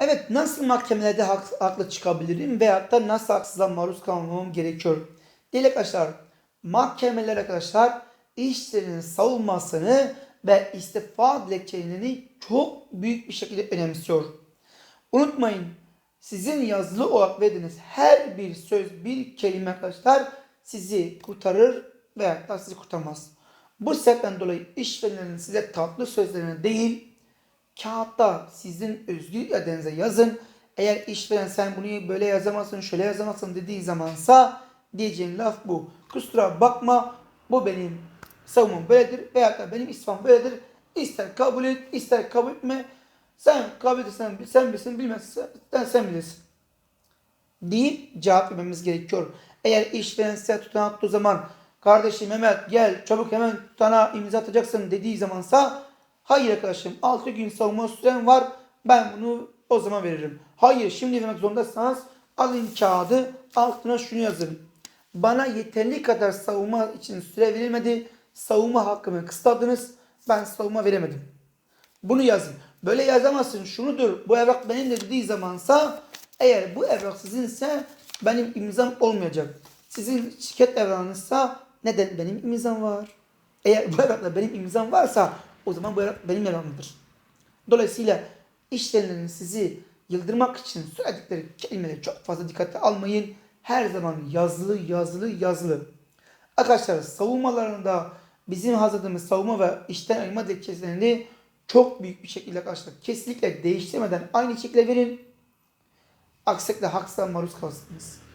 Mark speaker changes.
Speaker 1: Evet nasıl mahkemelerde hak- haklı çıkabilirim veyahut da nasıl haksızlığa maruz kalmamam gerekiyor? Değil arkadaşlar. Mahkemeler arkadaşlar işlerinin savunmasını ve istifa dilekçelerini çok büyük bir şekilde önemsiyor. Unutmayın sizin yazılı olarak verdiğiniz her bir söz bir kelime arkadaşlar sizi kurtarır veya da sizi kurtarmaz. Bu sebepten dolayı işverenlerin size tatlı sözlerini değil kağıtta sizin özgür iradenize yazın. Eğer işveren sen bunu böyle yazamazsın, şöyle yazamazsın dediği zamansa diyeceğin laf bu. Kusura bakma bu benim savunmam böyledir veya da benim istifam böyledir. İster kabul et, ister kabul etme. Sen kabul edersen sen bilirsin, bilmezsen sen bilirsin. Deyip cevap vermemiz gerekiyor. Eğer işveren size tutanak attığı zaman kardeşim Mehmet gel çabuk hemen tutanağa imza atacaksın dediği zamansa hayır arkadaşım 6 gün savunma süren var ben bunu o zaman veririm. Hayır şimdi vermek zorundaysanız alın kağıdı altına şunu yazın. Bana yeterli kadar savunma için süre verilmedi. Savunma hakkımı kısıtladınız. Ben savunma veremedim. Bunu yazın. Böyle yazamazsın. Şunudur. Bu evrak benim de dediği zamansa eğer bu evrak sizinse benim imzam olmayacak. Sizin şirket evranınızsa neden benim imzam var? Eğer bu evrakta benim imzam varsa o zaman bu benim evrakımdır. Dolayısıyla işverenlerin sizi yıldırmak için söyledikleri kelimeleri çok fazla dikkate almayın. Her zaman yazılı, yazılı, yazılı. Arkadaşlar savunmalarında bizim hazırladığımız savunma ve işten ayırma dilekçelerini çok büyük bir şekilde arkadaşlar kesinlikle değiştirmeden aynı şekilde verin. Aksi haksızlığa maruz kalırsınız.